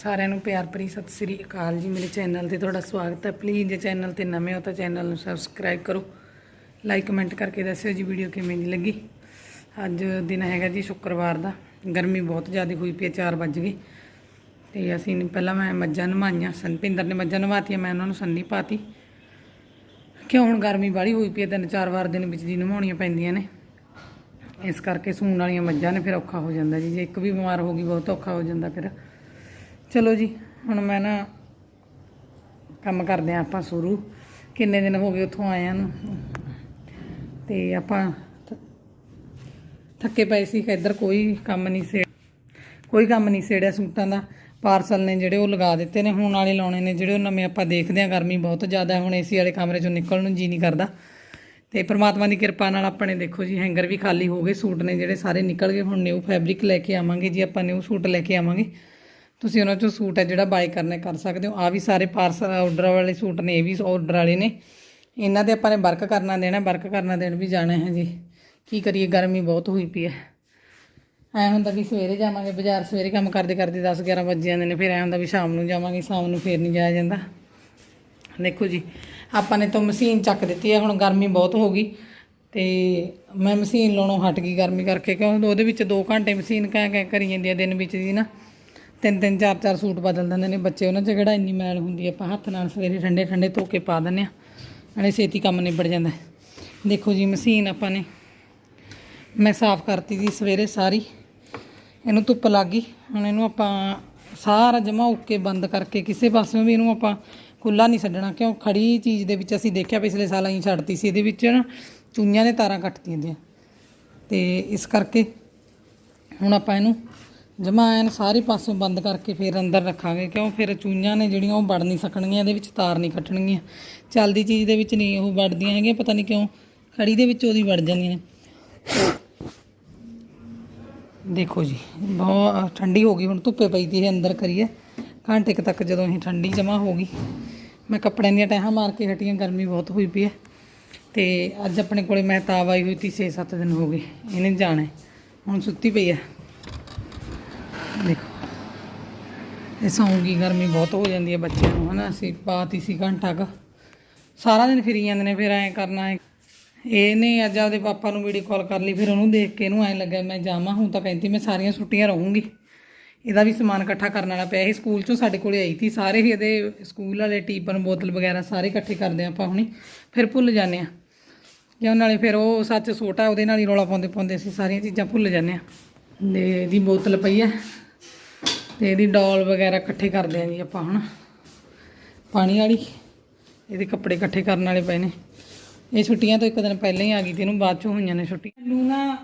ਸਾਰਿਆਂ ਨੂੰ ਪਿਆਰ ਭਰੀ ਸਤਿ ਸ੍ਰੀ ਅਕਾਲ ਜੀ। ਮੇਰੇ ਚੈਨਲ ਤੇ ਤੁਹਾਡਾ ਸਵਾਗਤ ਹੈ। ਪਲੀਜ਼ ਜੇ ਚੈਨਲ ਤੇ ਨਵੇਂ ਹੋ ਤਾਂ ਚੈਨਲ ਨੂੰ ਸਬਸਕ੍ਰਾਈਬ ਕਰੋ। ਲਾਈਕ ਕਮੈਂਟ ਕਰਕੇ ਦੱਸਿਓ ਜੀ ਵੀਡੀਓ ਕਿਵੇਂ ਦੀ ਲੱਗੀ। ਅੱਜ ਦਿਨ ਹੈਗਾ ਜੀ ਸ਼ੁੱਕਰਵਾਰ ਦਾ। ਗਰਮੀ ਬਹੁਤ ਜ਼ਿਆਦਾ ਹੋਈ ਪਈ ਹੈ 4 ਵੱਜ ਗਏ। ਤੇ ਅਸੀਂ ਪਹਿਲਾਂ ਮੈਂ ਮੱਝਾਂ ਨਵਾਈਆਂ ਸੰਪਿੰਦਰ ਨੇ ਮੱਝਾਂ ਨਵਾਤੀਆਂ, ਮੈਂ ਉਹਨਾਂ ਨੂੰ ਸੰਨੀ ਪਾਤੀ। ਕਿਉਂ ਹੁਣ ਗਰਮੀ ਬਾਹਲੀ ਹੋਈ ਪਈ ਹੈ, ਤਿੰਨ ਚਾਰ ਵਾਰ ਦਿਨ ਵਿੱਚ ਦੀ ਨਵਾਉਣੀਆਂ ਪੈਂਦੀਆਂ ਨੇ। ਇਸ ਕਰਕੇ ਸੂਣ ਵਾਲੀਆਂ ਮੱਝਾਂ ਨੇ ਫਿਰ ਔਖਾ ਹੋ ਜਾਂਦਾ ਜੀ। ਜੇ ਇੱਕ ਵੀ ਬਿਮਾਰ ਹੋ ਗਈ, ਬਹੁਤ ਔਖਾ ਹੋ ਜਾਂਦਾ ਫਿਰ। ਚਲੋ ਜੀ, ਹੁਣ ਮੈਂ ਨਾ ਕੰਮ ਕਰਦੇ ਆ ਆਪਾਂ ਸ਼ੁਰੂ। ਕਿੰਨੇ ਦਿਨ ਹੋ ਗਏ ਉੱਥੋਂ ਆਇਆਂ ਨੂੰ? ਤੇ ਆਪਾਂ ਥੱਕੇ ਪਏ ਸੀ ਕਿ ਇੱਧਰ ਕੋਈ ਕੰਮ ਨਹੀਂ ਸੀ ਕੋਈ ਕੰਮ ਨਹੀਂ ਸੇੜਿਆ ਸੂਟਾਂ ਦਾ। ਪਾਰਸਲ ਨੇ ਜਿਹੜੇ ਉਹ ਲਗਾ ਦਿੱਤੇ ਨੇ, ਹੁਣ ਵਾਲੇ ਲਾਉਣੇ ਨੇ, ਜਿਹੜੇ ਉਹ ਨਵੇਂ ਆਪਾਂ ਦੇਖਦੇ ਆ ਗਰਮੀ ਬਹੁਤ ਜ਼ਿਆਦਾ ਹੈ, ਹੁਣ ਏਸੀ ਵਾਲੇ ਕਮਰੇ ਚੋਂ ਨਿਕਲਣ ਨੂੰ ਜੀ ਨਹੀਂ ਕਰਦਾ। ਤੇ ਪ੍ਰਮਾਤਮਾ ਦੀ ਕਿਰਪਾ ਨਾਲ ਆਪਣੇ ਦੇਖੋ ਜੀ, ਹੈਂਗਰ ਵੀ ਖਾਲੀ ਹੋ ਗਏ, ਸੂਟ ਨੇ ਜਿਹੜੇ ਸਾਰੇ ਨਿਕਲ ਗਏ, ਹੁਣ ਨਿਊ ਫੈਬਰਿਕ ਲੈ ਕੇ ਆਵਾਂਗੇ ਜੀ, ਆਪਾਂ ਨਿਊ ਸੂਟ ਲੈ ਕੇ ਆਵਾਂਗੇ। ਤੁਸੀਂ ਉਹਨਾਂ ਚੋਂ ਸੂਟ ਹੈ ਜਿਹੜਾ ਬਾਏ ਕਰਨਾ ਕਰ ਸਕਦੇ ਹੋ। ਆ ਵੀ ਸਾਰੇ ਪਾਰਸਲ ਆਰਡਰ ਵਾਲੇ ਸੂਟ ਨੇ, ਇਹ ਵੀ ਆਰਡਰ ਵਾਲੇ ਨੇ। ਇਹਨਾਂ ਦੇ ਆਪਾਂ ਨੇ ਵਰਕ ਕਰਨਾ ਦੇਣਾ ਵਰਕ ਕਰਨਾ ਦੇਣ ਵੀ ਜਾਣਾ ਹੈ ਜੀ। ਕੀ ਕਰੀਏ, ਗਰਮੀ ਬਹੁਤ ਹੋਈ ਪਈ ਹੈ। ਐ ਹੁੰਦਾ ਵੀ ਸਵੇਰੇ ਜਾਵਾਂਗੇ ਬਾਜ਼ਾਰ, ਸਵੇਰੇ ਕੰਮ ਕਰਦੇ ਕਰਦੇ 10 11 ਵਜੇ ਜਾਂਦੇ ਨੇ, ਫਿਰ ਐ ਹੁੰਦਾ ਵੀ ਸ਼ਾਮ ਨੂੰ ਜਾਵਾਂਗੇ, ਸ਼ਾਮ ਨੂੰ ਫੇਰ ਨਹੀਂ ਜਾਇਆ ਜਾਂਦਾ। ਦੇਖੋ ਜੀ, ਆਪਾਂ ਨੇ ਤਾਂ ਮਸ਼ੀਨ ਚੱਕ ਦਿੱਤੀ ਹੈ, ਹੁਣ ਗਰਮੀ ਬਹੁਤ ਹੋ ਗਈ। ਤੇ ਮੈਂ ਮਸ਼ੀਨ ਲਾਉਣੋਂ ਹਟ ਗਈ ਗਰਮੀ ਕਰਕੇ, ਕਿਉਂ? ਉਹਦੇ ਵਿੱਚ 2 ਘੰਟੇ ਮਸ਼ੀਨ ਕਹਿ ਕਹਿ ਕਰੀ ਜਾਂਦੀ ਹੈ ਦਿਨ ਵਿੱਚ ਦੀ ਨਾ। ਤਿੰਨ ਤਿੰਨ, ਚਾਰ ਚਾਰ ਸੂਟ ਬਦਲ ਦਿੰਦੇ ਨੇ ਬੱਚੇ, ਉਹਨਾਂ 'ਚ ਕਿਹੜਾ ਇੰਨੀ ਮੈਲ ਹੁੰਦੀ ਹੈ ਆਪਾਂ ਹੱਥ ਨਾਲ ਸਵੇਰੇ ਠੰਡੇ ਠੰਡੇ ਧੋ ਕੇ ਪਾ ਦਿੰਦੇ ਆ ਨਾਲੇ ਛੇਤੀ ਕੰਮ ਨਿਬੜ ਜਾਂਦਾ। ਦੇਖੋ ਜੀ, ਮਸ਼ੀਨ ਆਪਾਂ ਨੇ, ਮੈਂ ਸਾਫ਼ ਕਰਤੀ ਸੀ ਸਵੇਰੇ ਸਾਰੀ, ਇਹਨੂੰ ਧੁੱਪ ਲੱਗ ਗਈ, ਹੁਣ ਇਹਨੂੰ ਆਪਾਂ ਸਾਰਾ ਜਮਾ ਉੱਕੇ ਬੰਦ ਕਰਕੇ ਕਿਸੇ ਪਾਸਿਓਂ ਵੀ ਇਹਨੂੰ ਆਪਾਂ ਖੁੱਲਾ ਨਹੀਂ ਛੱਡਣਾ, ਕਿਉਂ? ਖੜੀ ਚੀਜ਼ ਦੇ ਵਿੱਚ ਅਸੀਂ ਦੇਖਿਆ ਪਿਛਲੇ ਸਾਲ ਅਸੀਂ ਛੱਡਤੀ ਸੀ, ਇਹਦੇ ਵਿੱਚ ਨਾ ਚੂਈਆਂ ਦੇ ਤਾਰਾਂ ਕੱਟਦੀਆਂ ਦੀਆਂ ਤੇ ਇਸ ਕਰਕੇ ਹੁਣ ਆਪਾਂ ਇਹਨੂੰ ਜਮਾ ਐਨ ਸਾਰੇ ਪਾਸੋਂ ਬੰਦ ਕਰਕੇ ਫਿਰ ਅੰਦਰ ਰੱਖਾਂਗੇ, ਕਿਉਂ? ਫਿਰ ਚੂਈਆਂ ਨੇ ਜਿਹੜੀਆਂ ਉਹ ਵੜ ਨਹੀਂ ਸਕਣਗੀਆਂ, ਇਹਦੇ ਵਿੱਚ ਤਾਰ ਨਹੀਂ ਕੱਟਣਗੀਆਂ। ਚੱਲਦੀ ਚੀਜ਼ ਦੇ ਵਿੱਚ ਨਹੀਂ, ਉਹ ਵੜਦੀਆਂ ਹੈਗੀਆਂ, ਪਤਾ ਨਹੀਂ ਕਿਉਂ। ਖੜੀ ਦੇ ਵਿੱਚ ਉਹਦੀ ਵੜ ਜਾਂਦੀਆਂ ਨੇ। ਦੇਖੋ ਜੀ, ਬਹੁਤ ਠੰਡੀ ਹੋ ਗਈ, ਹੁਣ ਧੁੱਪੇ ਪਈ ਤੀ ਇਹ ਅੰਦਰ ਕਰੀਏ। ਘੰਟੇ ਕੁ ਤੱਕ ਜਦੋਂ ਇਹ ਠੰਡੀ ਜਮਾ ਹੋ ਗਈ, ਮੈਂ ਕੱਪੜਿਆਂ ਦੀਆਂ ਟਹਿਾਂ ਮਾਰ ਕੇ ਹਟੀਆਂ, ਗਰਮੀ ਬਹੁਤ ਹੋਈ ਪਈ ਹੈ। ਤੇ ਅੱਜ ਆਪਣੇ ਕੋਲੇ ਮਹਿਤਾਬ ਆਈ ਹੋਈ ਤੀ 6-7 ਦਿਨ ਹੋ ਗਏ, ਇਹਨੇ ਜਾਣਾ ਹੁਣ ਸੁੱਤੀ ਪਈ ਹੈ। ਦੇਖੋ। ਇਹ ਸੌਂਗੀ ਗਰਮੀ ਬਹੁਤ ਹੋ ਜਾਂਦੀ ਹੈ ਬੱਚਿਆਂ ਨੂੰ, ਹਨਾ? ਅਸੀਂ ਪਾਤੀ ਸੀ ਘੰਟਾ ਕੁ। ਸਾਰਾ ਦਿਨ ਫਿਰੀ ਜਾਂਦੇ ਨੇ, ਫਿਰ ਐਂ ਕਰਨਾ ਹੈ। ਇਹਨੇ ਅੱਜ ਆਪਦੇ ਪਾਪਾ ਨੂੰ ਵੀਡੀਓ ਕਾਲ ਕਰ ਲਈ, ਫਿਰ ਉਹਨੂੰ ਦੇਖ ਕੇ ਇਹਨੂੰ ਐਂ ਲੱਗਿਆ, ਮੈਂ ਜਾਵਾਂ, ਹੁਣ ਤਾਂ ਕਹਿੰਦੀ ਮੈਂ ਸਾਰੀਆਂ ਛੁੱਟੀਆਂ ਰਹੂੰਗੀ। ਇਹਦਾ ਵੀ ਸਮਾਨ ਇਕੱਠਾ ਕਰਨ ਵਾਲਾ ਪਿਆ ਇਹ ਸਕੂਲ ਚੋਂ ਸਾਡੇ ਕੋਲੇ ਆਈ ਸੀ, ਸਾਰੇ ਹੀ ਇਹਦੇ ਸਕੂਲ ਵਾਲੇ ਟੀਪਨ ਬੋਤਲ ਵਗੈਰਾ ਸਾਰੇ ਇਕੱਠੇ ਕਰਦੇ ਆਪਾਂ ਹੁਣੀ, ਫਿਰ ਭੁੱਲ ਜਾਂਦੇ ਆ ਜਾਂ ਨਾਲੇ ਫਿਰ ਉਹ ਸੱਚ ਛੋਟਾ, ਉਹਦੇ ਨਾਲ ਹੀ ਰੌਲਾ ਪਾਉਂਦੇ ਪਾਉਂਦੇ ਅਸੀਂ ਸਾਰੀਆਂ ਚੀਜ਼ਾਂ ਭੁੱਲ ਜਾਂਦੇ ਆ ਤੇ ਇਹਦੀ ਬੋਤਲ ਪਈ ਹੈ। ਤੇ ਇਹਦੀ ਡੋਲ ਵਗੈਰਾ ਇਕੱਠੇ ਕਰਦੇ ਆਂ ਜੀ ਆਪਾਂ ਹੁਣ ਪਾਣੀ ਵਾਲੀ, ਇਹਦੇ ਕੱਪੜੇ ਇਕੱਠੇ ਕਰਨ ਵਾਲੇ ਪਏ ਨੇ। ਇਹ ਛੁੱਟੀਆਂ ਤੋਂ ਇੱਕ ਦਿਨ ਪਹਿਲਾਂ ਹੀ ਆ ਗਈ ਤੇ ਇਹਨੂੰ ਬਾਅਦ ਚੋਂ ਹੋਈਆਂ ਨੇ ਛੁੱਟੀਆਂ। ਮੈਨੂੰ ਨਾ,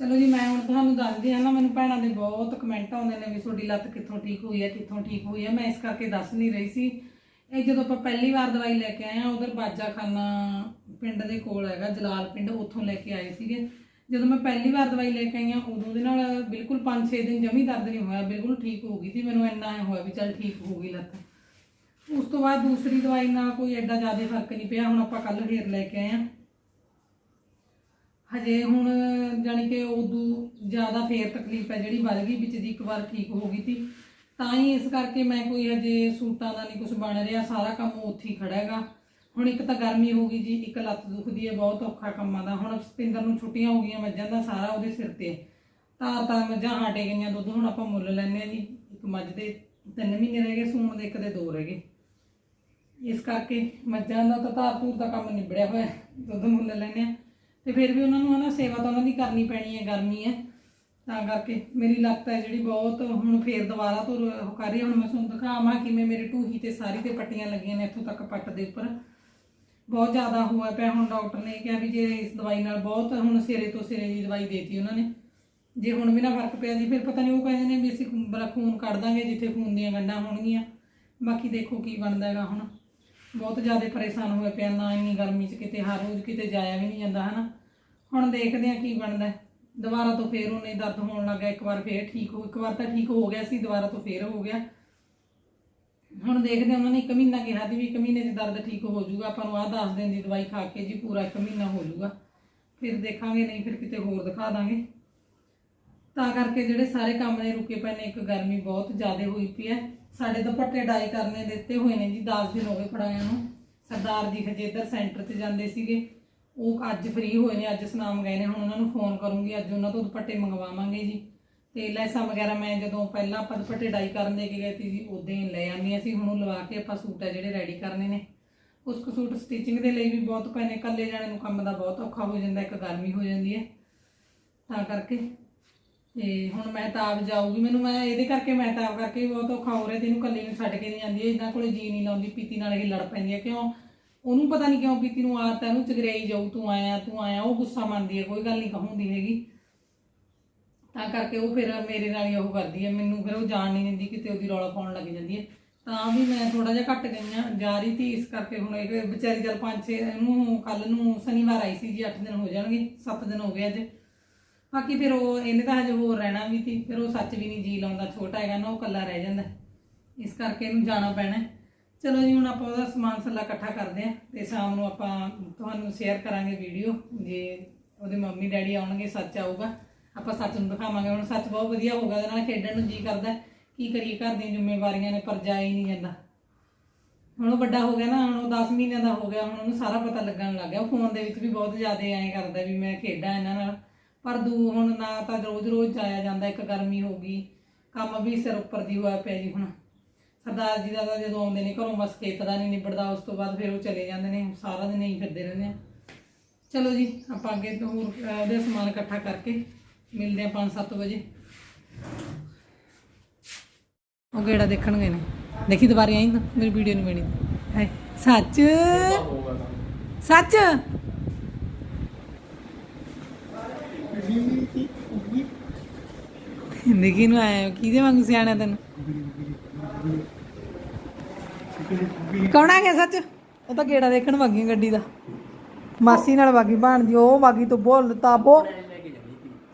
ਚਲੋ ਜੀ ਮੈਂ ਹੁਣ ਤੁਹਾਨੂੰ ਦੱਸਦੀ ਹਾਂ ਨਾ, ਮੈਨੂੰ ਭੈਣਾਂ ਦੇ ਬਹੁਤ ਕਮੈਂਟ ਆਉਂਦੇ ਨੇ ਵੀ ਤੁਹਾਡੀ ਲੱਤ ਕਿੱਥੋਂ ਠੀਕ ਹੋਈ ਹੈ, ਕਿੱਥੋਂ ਠੀਕ ਹੋਈ ਹੈ। ਮੈਂ ਇਸ ਕਰਕੇ ਦੱਸ ਨਹੀਂ ਰਹੀ ਸੀ। ਇਹ ਜਦੋਂ ਆਪਾਂ ਪਹਿਲੀ ਵਾਰ ਦਵਾਈ ਲੈ ਕੇ ਆਏ ਆ ਉਧਰ ਬਾਜਾਖਾਨਾ ਪਿੰਡ ਦੇ ਕੋਲ ਹੈਗਾ, ਜਲਾਲ ਪਿੰਡ, ਉੱਥੋਂ ਲੈ ਕੇ ਆਏ ਸੀਗੇ। ਜਦੋਂ ਮੈਂ ਪਹਿਲੀ ਵਾਰ ਦਵਾਈ ਲੈ ਕੇ ਆਈ ਆ ਉਦੋਂ ਦੇ ਨਾਲ ਬਿਲਕੁਲ 5-6 ਦਿਨ ਜਮੀ ਦਰਦ ਨਹੀਂ ਹੋਇਆ, ਬਿਲਕੁਲ ਠੀਕ ਹੋ ਗਈ ਸੀ, ਮੈਨੂੰ ਇੰਨਾ ਐ ਹੋਇਆ ਵੀ ਚੱਲ ਠੀਕ ਹੋ ਗਈ ਲੱਤ। ਉਸ ਤੋਂ ਬਾਅਦ ਦੂਸਰੀ ਦਵਾਈ ਨਾਲ ਕੋਈ ਐਡਾ ਜ਼ਿਆਦਾ ਫ਼ਰਕ ਨਹੀਂ ਪਿਆ, ਹੁਣ ਆਪਾਂ ਕੱਲ ਫੇਰ ਲੈ ਕੇ ਆਏ ਆ ਹਜੇ ਹੁਣ ਜਾਣੀ ਕਿ ਉਦੋਂ ਜ਼ਿਆਦਾ ਫੇਰ ਤਕਲੀਫ ਹੈ, ਜਿਹੜੀ ਵੱਧ ਗਈ, ਵਿੱਚ ਦੀ ਇੱਕ ਵਾਰ ਠੀਕ ਹੋ ਗਈ ਸੀ। ਤਾਂ ਹੀ ਇਸ ਕਰਕੇ ਮੈਂ ਕੋਈ ਹਜੇ ਸੂਟਾਂ ਦਾ ਨਹੀਂ ਕੁਝ ਬਣ ਰਿਹਾ, ਸਾਰਾ ਕੰਮ ਉੱਥੇ ਹੀ ਖੜਾ ਹੈਗਾ। ਹੁਣ ਇੱਕ ਤਾਂ ਗਰਮੀ ਹੋ ਗਈ ਜੀ, ਇੱਕ ਲੱਤ ਦੁਖਦੀ ਹੈ, ਬਹੁਤ ਔਖਾ ਕੰਮਾਂ ਦਾ। ਹੁਣ ਸਪਿੰਦਰ ਨੂੰ ਛੁੱਟੀਆਂ ਹੋ ਗਈਆਂ ਮੱਝਾਂ ਦਾ ਸਾਰਾ ਉਹਦੇ ਸਿਰ ਤੇ। ਹੈ। ਤਾਰ ਤਾਰ ਮੱਝਾਂ ਹਾਟੇ ਗਈਆਂ, ਦੁੱਧ ਹੁਣ ਆਪਾਂ ਮੁੱਲ ਲੈਣੇ ਆ ਜੀ। ਇੱਕ ਮੱਝ ਦੇ 3 ਮਹੀਨੇ ਰਹਿ ਗਏ, ਸੂਣ ਦੇ ਇੱਕ ਦੇ 2 ਰਹਿ ਗਏ। ਇਸ ਕਰਕੇ ਮੱਝਾਂ ਦਾ ਤਾਂ ਧਾਰ ਧੂਰ ਦਾ ਕੰਮ ਨਿਬੜਿਆ ਹੋਇਆ ਦੁੱਧ ਮੁੱਲ ਲੈਣੇ ਆ ਤੇ ਫਿਰ ਵੀ ਉਹਨਾਂ ਨੂੰ ਹਨਾ ਸੇਵਾ ਤਾਂ ਉਹਨਾਂ ਦੀ ਕਰਨੀ ਪੈਣੀ ਹੈ, ਗਰਮੀ ਹੈ। ਤਾਂ ਕਰਕੇ ਮੇਰੀ ਲੱਤ ਹੈ ਜਿਹੜੀ ਬਹੁਤ, ਹੁਣ ਫੇਰ ਦੁਬਾਰਾ ਤੋਂ ਉਹ ਕਰ ਰਹੀ ਹੈ। ਹੁਣ ਮੈਂ ਤੁਹਾਨੂੰ ਦਿਖਾਵਾਂ ਕਿਵੇਂ ਮੇਰੇ ਢੂਹੀ ਤੇ ਸਾਰੀ ਤੇ ਪੱਟੀਆਂ ਲੱਗੀਆਂ ਨੇ ਇੱਥੋਂ ਤੱਕ ਪੱਟ ਦੇ ਉੱਪਰ। ਬਹੁਤ ਜ਼ਿਆਦਾ ਹੋਇਆ ਪਿਆ। ਹੁਣ ਡਾਕਟਰ ਨੇ ਕਿਹਾ ਵੀ ਜੇ ਇਸ ਦਵਾਈ ਨਾਲ ਬਹੁਤ ਹੁਣ ਸਿਰੇ ਤੋਂ ਸਿਰੇ ਦੀ ਦਵਾਈ ਦੇਤੀ ਉਹਨਾਂ ਨੇ। ਜੇ ਹੁਣ ਵੀ ਨਾ ਫ਼ਰਕ ਪਿਆ ਜੀ, ਫਿਰ ਪਤਾ ਨਹੀਂ ਉਹ ਕਹਿੰਦੇ ਨੇ ਵੀ ਅਸੀਂ ਬੜਾ ਖੂਨ ਕੱਢ ਦਾਂਗੇ ਜਿੱਥੇ ਖੂਨ ਦੀਆਂ ਗੰਢਾਂ ਹੋਣਗੀਆਂ। ਬਾਕੀ ਦੇਖੋ ਕੀ ਬਣਦਾ ਹੈਗਾ ਹੁਣ। ਬਹੁਤ ਜ਼ਿਆਦਾ ਪਰੇਸ਼ਾਨ ਹੋਇਆ ਪਿਆ, ਨਾ ਇੰਨੀ ਗਰਮੀ 'ਚ ਕਿਤੇ, ਹਰ ਰੋਜ਼ ਕਿਤੇ ਜਾਇਆ ਵੀ ਨਹੀਂ ਜਾਂਦਾ, ਹਨਾ। ਹੁਣ ਦੇਖਦੇ ਆ ਕੀ ਬਣਦਾ ਦੁਬਾਰਾ ਤੋਂ ਫੇਰ ਉਹਨੇ ਦਰਦ ਹੋਣ ਲੱਗਾ ਇੱਕ ਵਾਰ ਫੇਰ ਠੀਕ ਹੋ, ਇੱਕ ਵਾਰ ਤਾਂ ਠੀਕ ਹੋ ਗਿਆ ਸੀ, ਦੁਬਾਰਾ ਤੋਂ ਫੇਰ ਹੋ ਗਿਆ। ਹੁਣ ਦੇਖਦੇ ਹਾਂ, ਉਹਨਾਂ ਨੇ ਇੱਕ ਮਹੀਨਾ ਕਿਹਾ ਸੀ ਵੀ ਇੱਕ ਮਹੀਨੇ 'ਚ ਦਰਦ ਠੀਕ ਹੋ ਜਾਊਗਾ, ਆਪਾਂ ਨੂੰ ਆਹ 10 ਦਿਨ ਦੀ ਦਵਾਈ ਖਾ ਕੇ ਜੀ ਪੂਰਾ ਇੱਕ ਮਹੀਨਾ ਹੋ ਜਾਊਗਾ। ਫਿਰ ਦੇਖਾਂਗੇ, ਨਹੀਂ ਫਿਰ ਕਿਤੇ ਹੋਰ ਦਿਖਾ ਦਾਂਗੇ। ਤਾਂ ਕਰਕੇ ਜਿਹੜੇ ਸਾਰੇ ਕੰਮ ਨੇ ਰੁਕੇ ਪਏ ਨੇ, ਇੱਕ ਗਰਮੀ ਬਹੁਤ ਜ਼ਿਆਦਾ ਹੋਈ ਪਈ ਹੈ। ਸਾਡੇ ਦੁਪੱਟੇ ਡਾਈ ਕਰਨੇ ਦਿੱਤੇ ਹੋਏ ਨੇ ਜੀ 10 ਦਿਨ ਹੋ ਗਏ ਫੜਾਇਆ ਨੂੰ। ਸਰਦਾਰ ਜੀ ਹਜੇ ਇੱਧਰ ਸੈਂਟਰ 'ਚ ਜਾਂਦੇ ਸੀਗੇ। ਉਹ ਅੱਜ ਫ੍ਰੀ ਹੋਏ ਨੇ, ਅੱਜ ਸੁਨਾਮ ਗਏ ਨੇ, ਹੁਣ ਉਹਨਾਂ ਨੂੰ ਫੋਨ ਕਰੂੰਗੀ, ਅੱਜ ਉਹਨਾਂ ਤੋਂ ਦੁਪੱਟੇ ਮੰਗਵਾਵਾਂਗੇ ਜੀ। ਤੇ ਲੈਸਾਂ ਵਗੈਰਾ ਮੈਂ ਜਦੋਂ ਪਹਿਲਾਂ ਆਪਾਂ ਦੁਪੱਟੇ ਡਾਈ ਕਰਨ ਦੇ ਕੇ ਗਏ ਸੀ ਜੀ, ਉਦੋਂ ਹੀ ਲੈ ਆਉਂਦੀਆਂ ਸੀ ਹੁਣ ਉਹ ਲਵਾ ਕੇ ਆਪਾਂ ਸੂਟ ਆ ਜਿਹੜੇ ਰੈਡੀ ਕਰਨੇ ਨੇ। ਉਸ ਕੁ ਸੂਟ ਸਟਿਚਿੰਗ ਦੇ ਲਈ ਵੀ ਬਹੁਤ ਪਏ ਨੇ ਇਕੱਲੇ ਜਾਣੇ ਨੂੰ ਕੰਮ ਦਾ ਬਹੁਤ ਔਖਾ ਹੋ ਜਾਂਦਾ, ਇੱਕ ਗਰਮੀ ਹੋ ਜਾਂਦੀ ਹੈ। ਤਾਂ ਕਰਕੇ। ਤੇ ਹੁਣ ਮੈਂ ਤਾਂ ਆਪ ਜਾਊਗੀ। ਮੈਨੂੰ ਮੈਂ ਇਹਦੇ ਕਰਕੇ, ਮੈਂ ਤਾਂ ਆਪ ਕਰਕੇ ਬਹੁਤ ਔਖਾ ਹੋ ਰਿਹਾ। ਤੇ ਇਹਨੂੰ ਇਕੱਲੇ ਨੂੰ ਛੱਡ ਕੇ ਨਹੀਂ ਜਾਂਦੀ ਇਹਨਾਂ ਕੋਲੇ ਜੀ ਨਹੀਂ ਲਾਉਂਦੀ, ਪੀਤੀ ਨਾਲ ਇਹ ਲੜ ਪੈਂਦੀ ਹੈ। ਕਿਉਂ? ਉਹਨੂੰ ਪਤਾ ਨਹੀਂ ਕਿਉਂ ਪੀਤੀ ਨੂੰ ਆਦਤ ਹੈ, ਉਹਨੂੰ ਚਗਰਿਆਈ ਜਾਊ, ਤੂੰ ਆਇਆ ਤੂੰ ਆਇਆ, ਉਹ ਗੁੱਸਾ ਮੰਨਦੀ ਹੈ, ਕੋਈ ਗੱਲ ਨਹੀਂ, ਕਹੂੰਦੀ ਹੈਗੀ। ਤਾਂ ਕਰਕੇ ਉਹ ਫਿਰ ਮੇਰੇ ਨਾਲ ਹੀ ਉਹ ਕਰਦੀ ਹੈ। ਮੈਨੂੰ ਫਿਰ ਉਹ ਜਾਣ ਨਹੀਂ ਦਿੰਦੀ, ਕਿਤੇ ਉਹਦੀ ਰੌਲਾ ਪਾਉਣ ਲੱਗ ਜਾਂਦੀ ਹੈ। ਤਾਂ ਵੀ ਮੈਂ ਥੋੜਾ ਜਿਹਾ ਘੱਟ ਗਈਆਂ ਜਾ ਰਹੀ ਸੀ। ਇਸ ਕਰਕੇ ਹੁਣ ਇਹ ਵਿਚਾਰੀ ਚਲ ਪੰਜ ਛੇ ਇਹਨੂੰ ਕੱਲ ਨੂੰ ਸ਼ਨੀਵਾਰ ਆਈ ਸੀ ਜੀ 8 ਦਿਨ ਹੋ ਜਾਣਗੇ 7 ਦਿਨ ਹੋ ਗਏ ਅੱਜ। ਬਾਕੀ ਫਿਰ ਉਹ, ਇਹਨੇ ਤਾਂ ਹਜੇ ਹੋਰ ਰਹਿਣਾ ਵੀ ਸੀ। ਫਿਰ ਉਹ ਸੱਚ ਵੀ ਨਹੀਂ ਜੀ ਲਾਉਂਦਾ, ਛੋਟਾ ਹੈਗਾ ਨਾ, ਉਹ ਇਕੱਲਾ ਰਹਿ ਜਾਂਦਾ। ਇਸ ਕਰਕੇ ਇਹਨੂੰ ਜਾਣਾ ਪੈਣਾ ਚਲੋ ਜੀ, ਹੁਣ ਆਪਾਂ ਉਹਦਾ ਸਮਾਨ ਸੱਲਾ ਇਕੱਠਾ ਕਰਦੇ ਆਂ ਤੇ ਸ਼ਾਮ ਨੂੰ ਆਪਾਂ ਤੁਹਾਨੂੰ ਸ਼ੇਅਰ ਕਰਾਂਗੇ ਵੀਡੀਓ ਜੇ ਉਹਦੇ ਮੰਮੀ ਡੈਡੀ ਆਉਣਗੇ, ਸੱਚ ਆਊਗਾ। ਆਪਾਂ ਸੱਚ ਨੂੰ ਦਿਖਾਵਾਂਗੇ। ਹੁਣ ਸੱਚ ਬਹੁਤ ਵਧੀਆ ਹੋਊਗਾ, ਉਹਦੇ ਨਾਲ ਖੇਡਣ ਨੂੰ ਜੀ ਕਰਦਾ। ਕੀ ਕਰੀਏ, ਘਰ ਦੀਆਂ ਜ਼ਿੰਮੇਵਾਰੀਆਂ ਨੇ, ਪਰ ਜਾ ਹੀ ਨਹੀਂ ਜਾਂਦਾ। ਹੁਣ ਉਹ ਵੱਡਾ ਹੋ ਗਿਆ ਨਾ, ਹੁਣ ਉਹ 10 ਮਹੀਨਿਆਂ ਦਾ ਹੋ ਗਿਆ, ਹੁਣ ਉਹਨੂੰ ਸਾਰਾ ਪਤਾ ਲੱਗਣ ਲੱਗ ਗਿਆ। ਫੋਨ ਦੇ ਵਿੱਚ ਵੀ ਬਹੁਤ ਜ਼ਿਆਦਾ ਐਂ ਕਰਦਾ ਵੀ ਮੈਂ ਖੇਡਾਂ ਇਹਨਾਂ ਨਾਲ। ਪਰ ਦੂ, ਹੁਣ ਨਾ ਤਾਂ ਰੋਜ਼-ਰੋਜ਼ ਜਾਇਆ ਜਾਂਦਾ, ਇੱਕ ਗਰਮੀ ਹੋ ਗਈ। ਕੰਮ ਵੀ ਸਿਰ ਉੱਪਰ ਦੀ ਹੋਇਆ ਪਿਆ ਜੀ ਹੁਣ। ਸਰਦਾਰ ਜੀ ਦਾ ਤਾਂ ਜਦੋਂ ਆਉਂਦੇ ਨੇ ਘਰੋਂ, ਬਸ ਖੇਤ ਦਾ ਨਹੀਂ ਨਿਬੜਦਾ, ਉਸ ਤੋਂ ਬਾਅਦ ਫਿਰ ਉਹ ਚਲੇ ਜਾਂਦੇ ਨੇ। ਸਾਰਾ ਦਿਨ ਹੀ ਫਿਰਦੇ ਰਹਿੰਦੇ ਆ। ਚਲੋ ਜੀ, ਆਪਾਂ ਅੱਗੇ ਤੋਂ ਹੋਰ ਉਹਦੇ ਸਮਾਨ ਇਕੱਠਾ ਕਰਕੇ ਮਿਲਦੇ ਆ 5-7 ਵਜੇ। ਉਹ ਗੇੜਾ ਦੇਖਣ ਗਏ ਨੇ। ਦੇਖੀ ਦੁਬਾਰੇ ਆਈ ਤਾਂ ਮੇਰੀ ਵੀਡੀਓ ਨਹੀਂ ਬਣੀ। ਹੈ ਸੱਚ? ਸੱਚ? ਨਿੱਕੀ ਨੂੰ ਆਇਆ ਕਿਹਦੇ ਵਾਂਗੂ ਸਿਆਣਾ ਤੈਨੂੰ? ਕੌਣ ਆ ਗਿਆ ਸੱਚ? ਉਹ ਤਾਂ ਗੇੜਾ ਦੇਖਣ ਵਾਗੀ ਗੱਡੀ ਦਾ। ਮਾਸੀ ਨਾਲ ਵਾਗੀ ਭਾਣਦੀ ਉਹ ਵਾਗੀ ਤੋਂ ਬੋਲ ਤਾਬੋ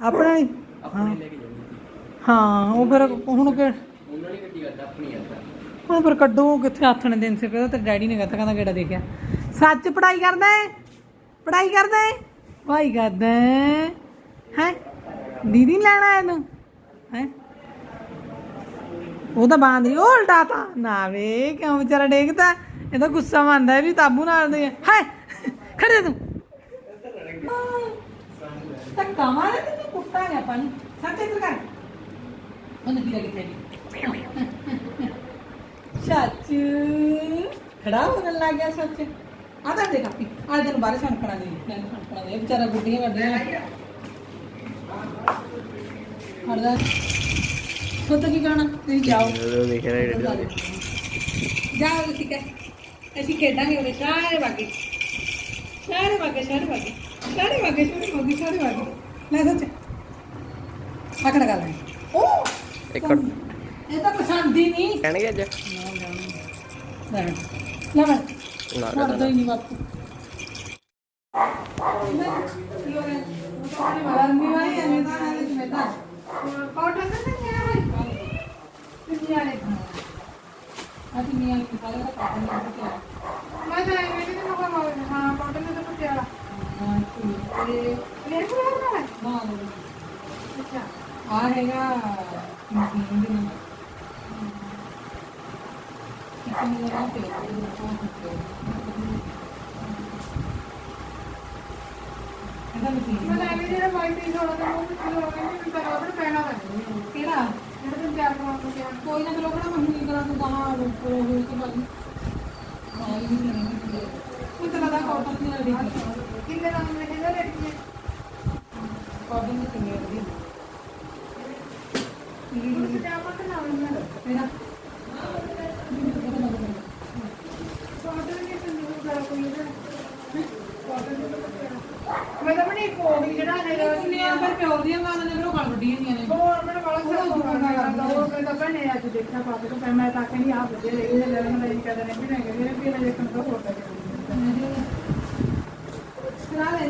ਆਪਣਾ ਨਹੀਂ ਹਾਂ। ਹਾਂ ਉਹ ਫਿਰ ਹੁਣ ਕਿ ਹੁਣ ਫਿਰ ਕੱਢੂ ਕਿੱਥੇ ਆਥਣ ਦਿਨ ਸੇ ਕਹਿੰਦਾ ਤੇ ਡੈਡੀ ਨੇ ਕਹਤਾ ਕਹਿੰਦਾ ਗੇੜਾ ਦੇਖਿਆ? ਸੱਚ ਪੜਾਈ ਕਰਦਾ ਹੈ ਪੜਾਈ ਕਰਦਾ ਹੈ ਭਾਈ ਕਰਦਾ ਹੈ ਹੈ? ਦੀਦੀ ਨੀ ਲੈਣਾ ਹੈ ਤੂੰ ਹੈ? ਉਹ ਤਾਂ ਬਾਂਦਰੀ ਉਹ ਉਲਟਾਤਾ ਨਾ ਵੇ ਕਿਉਂ ਵਿਚਾਰਾ ਡੇਗਦਾ? ਇਹ ਤਾਂ ਗੁੱਸਾ ਮੰਨਦਾ ਵੀ ਤਾਬੂ ਨਾਲ ਦੇ ਹੈ? ਖੜੇ ਤੂੰ। ਕਮਾਲ ਤੇ ਤੂੰ ਕੁੱਤਾ ਹੈ ਪਾਣੀ ਸਾਡੇ ਇੱਧਰ ਕਰ। ਉਹਨੇ ਵੀਰਾ ਕਿੱਥੇ ਗਈ ਸੱਚ ਖੜਾ ਹੋਣ ਲੱਗ ਗਿਆ ਸੱਚ। ਆ ਤਾਂ ਦੇਖ ਆਪੀ। ਆ ਦਿਨ ਬਾਰੇ ਸੰਕਣਾ ਦੇ ਸੰਕਣਾ ਦੇ। ਵਿਚਾਰਾ ਗੁੱਡੀਆਂ ਵੱਡੀਆਂ ਹਰਦਾ ਸੋਤਾ ਕੀ ਗਾਣਾ? ਤੁਸੀਂ ਜਾਓ। ਜਾਓ ਤੁਸੀਂ ਕਹ। ਅਸੀਂ ਖੇਡਾਂਗੇ ਉਹਦੇ ਸਾਰੇ ਬਾਕੀ ਸਾਰੇ ਬਾਕੀ ਸਾਰੇ ਬਾਕੀ ਸਾਰੇ ਬਾਕੀ ਸਾਰੇ ਬਾਕੀ ਸਾਰੇ ਬਾਕੀ ਲੈ ਸੱਚ ਪਕੜ ਗਾ ਲੈ ਉਹ ਇੱਕ ਇਹ ਤਾਂ ਪਸੰਦ ਹੀ ਨਹੀਂ ਕਹਿਣਗੇ ਅੱਜ ਲੈ ਲੈ ਲੈ ਨਾ ਮਰਦਾ ਹੀ ਨਹੀਂ ਬਾਪੂ ਗਰਮੀ ਵਾਲੀ ਐਵੇਂ ਤਾਂ ਐਵੇਂ ਜਿਵੇਂ ਤਾਂ ਕਾਟਨ ਦਾ ਨਹੀਂ ਹੈ ਭਾਈ ਕਿੰਨੀ ਵਾਲੇ ਆ ਕਿੰਨੀ ਵਾਲੇ ਕਿਫਾਲੇ ਦਾ ਕਾਟਨ ਦਾ ਕਿਹਾ ਮੈਂ ਤਾਂ ਐਵੇਂ ਨਹੀਂ ਨਾ ਹਾਂ ਹਾਂ ਕਾਟਨ ਦਾ ਕੁੱਤੇ ਵਾਲਾ ਹਾਂ ਤੇ ਮੇਰੇ ਕੋਲ ਆ ਰਿਹਾ ਨਾ ਅੱਛਾ। ਆ ਹੈਗਾ ਮਸ਼ੀਨ ਦੇ ਨਾਲ। ਕਿੰਨੀ ਵਾਲਾ ਤੇ ਇਹਦਾ ਮਸ਼ੀਨ ਮੈਂ ਤਾਂ ਐਵੇਂ ਜਿਹੜਾ ਵਾਈਟ ਟੀ ਸ਼ਰਟ ਦਾ ਉਹ ਕਿਲੋ ਹੋ ਗਿਆ ਨਹੀਂ ਤਾਂ ਆਰਡਰ ਪੈਣਾ ਤਾਂ ਕਿਹੜਾ? ਜਿਹੜਾ ਤੁਮ ਤਿਆਰ ਕਰਵਾ ਕੇ ਕਿਹਾ ਕੋਈ ਨਾ ਚਲੋ ਕਿਹੜਾ ਮਹੀਨੇ ਕਰਾਂ ਤੂੰ ਕਹਾਂ ਰੁਕੋ ਹੋਈ ਤੇ ਬਾਕੀ ਹਾਂ ਇਹ ਨਹੀਂ ਨਹੀਂ ਕੋਈ ਤਾਂ ਲਗਾ ਕਾਟਨ ਦੀ ਲੱਗੀ ਕਿੰਨੇ ਦਾ ਮੈਂ ਕਿਹਾ ਰੇਟ ਕੀ ਕਾਟਨ ਦੀ? ਕਿੰਨੀ ਹੈ ਪਜਾਮਾ ਤਾਂ ਨਾ ਮੇਰਾ ਦੀ ਦਾ ਕੋਈ ਇਹਦਾ ਕਾਟਨ ਦਾ ਕੁੱਤੇ ਮੈਂ ਤਾਂ ਬਣੀ ਕੋਟ ਜਿਹੜਾ ਹੈਗਾ। ਕਿੰਨੀਆਂ ਫਿਰ ਪਿਓ ਦੀਆਂ ਮਾਂ ਨੇ ਉਹ ਗਲ ਵੱਡੀਆਂ ਦੀਆਂ ਨੇ। ਉਹ ਆਪਣੇ ਵਾਲਾ ਉਹ ਦੁਕਾਨਾ ਕਰਦਾ ਉਹ ਕਹਿੰਦਾ ਭੈਣੇ ਅੱਜ ਦੇਖਿਆ ਪਾ ਕੇ ਤਾਂ ਮੈਂ ਤਾਂ ਕਹਿੰਦੀ ਆ ਵਧੀਆ ਇਹ ਲੈ ਮੈਂ ਇਹ ਕਹਿੰਦਾ ਨਹੀਂ ਵੀ ਨਹੀਂ ਮੇਰੇ ਵੀ ਦੇਖਣ ਤੋਂ ਹੋਰ ਤਾਂ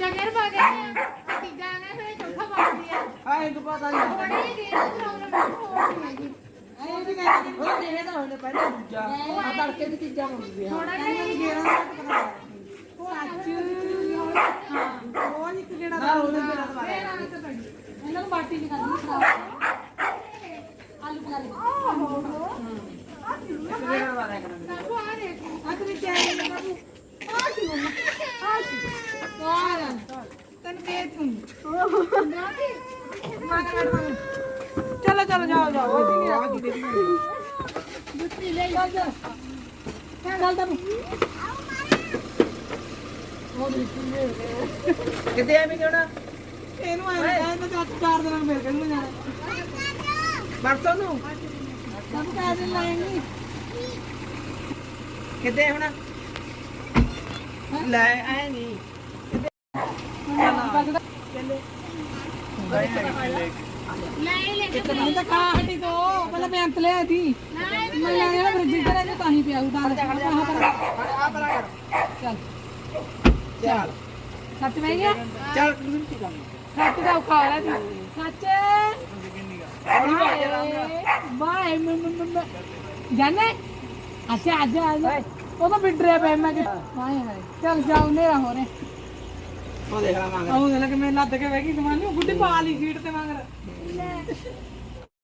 ਦੂਜਾ ਗੇਰ ਪਾ ਕੇ ਤੇ ਤੀਜਾ ਨੇ ਫਿਰ ਚੌਥਾ ਪਾਉਂਦੀ ਹੈ ਆ। ਇੱਕ ਪਤਾ ਨਹੀਂ। ਥੋੜੀ ਜਿਹੀ ਗੇਰ ਦੀ ਪ੍ਰੋਬਲਮ ਹੈ ਹੋਰ ਨਹੀਂ ਹੈਗੀ। ਇਹ ਵੀ ਕਹਿੰਦੇ ਉਹ ਦੇਵੇ ਤਾਂ ਉਹਨੇ ਪਹਿਲਾਂ ਦੂਜਾ। ਆ ਤੜਕੇ ਦੀ ਚੀਜ਼ਾਂ ਹੁੰਦੀ ਆ ਥੋੜਾ ਜਿਹਾ ਹੀ ਗੇਰਾਂ ਦਾ ਪਤਾ ਸੱਚ ਹਾਂ ਰੋਜ਼ ਇੱਕ ਗੇੜਾ ਦਾ ਉਹਨੇ ਗੇੜਾ ਦਵਾਇਆ ਇਹਨਾਂ ਨੂੰ ਬਾਟੀ ਨਹੀਂ ਕਰਨੀ ਖਰਾਬ ਆਲੂ ਬਣਾ ਲੈ ਇੱਕ ਗੇੜਾ ਦਵਾਇਆ ਕਰਾਂਗੇ ਅੱਜ ਵੀ ਚਾਹੀਏ ਨਾ ਬਾਬੂ? ਆ ਸੀ ਮੰਮਾ ਆ ਸੀ ਕੋਣ ਤੈਨੂੰ ਦੇ ਤੂੰ ਚਲੋ ਚਲੋ ਜਾਓ ਜਾਓ ਆ ਕੀ ਦੇ ਜੁੱਤੀ ਲੈ ਚੱਲ ਚੱਲ ਚੱਲ ਤੂੰ ਕਿਤੇ ਐਵੇਂ ਕਿਉਣਾ ਇਹਨੂੰ ਐਵੇਂ ਕਹਿੰਦਾ ਚਾਰ ਚਾਰ ਦਿਨਾਂ ਨੂੰ ਮਿਲ ਕੇ ਨੂੰ ਜਾਣਾ। ਬਰਸੋਂ ਨੂੰ? ਸਭ ਕਹਿ ਦੇ ਲਾਏਂਗੀ ਕਿਤੇ ਹੁਣ? ਲੈ ਐ ਨਹੀਂ। ਲੈ ਲੈ ਹਟੀ ਦੋ। ਪਹਿਲਾਂ ਮੈਂ ਅੰਤ ਲਿਆ ਸੀ। ਮੈਂ ਲੈ ਆਇਆ ਫ੍ਰਿਜ ਚ ਰਹਿ ਤਾਂ ਹੀ ਪਿਆ ਉਦਾਰ ਆ ਪਰ ਆ ਚੱਲ। ਚੱਲ। ਸੱਚ ਮੈਂ ਗਿਆ? ਚੱਲ ਸੱਚ ਦਾ ਉਖਾ ਲਿਆ ਸੀ। ਸੱਚ? ਬਾਏ। ਮੈਂ ਜਾਨੇ? ਅੱਛਾ ਅੱਜ ਆ ਉਹ ਤਾਂ ਬਿਡਰਿਆ ਪਿਆ ਮੈਂ ਕਿ ਹਾਏ ਹਾਏ। ਚੱਲ ਜਾਉ ਨੇਰਾ ਹੋ ਰੇ ਉਹ ਦੇਖ ਲਾ ਮੰਗ ਉਹ ਦੇਖ ਲੈ ਕਿ ਮੈਂ ਲੱਦ ਕੇ ਬਹਿ ਗਈ। ਕਮਾਨੀ ਗੁੱਡੀ ਪਾ ਲਈ ਸੀਟ ਤੇ ਮੰਗ check.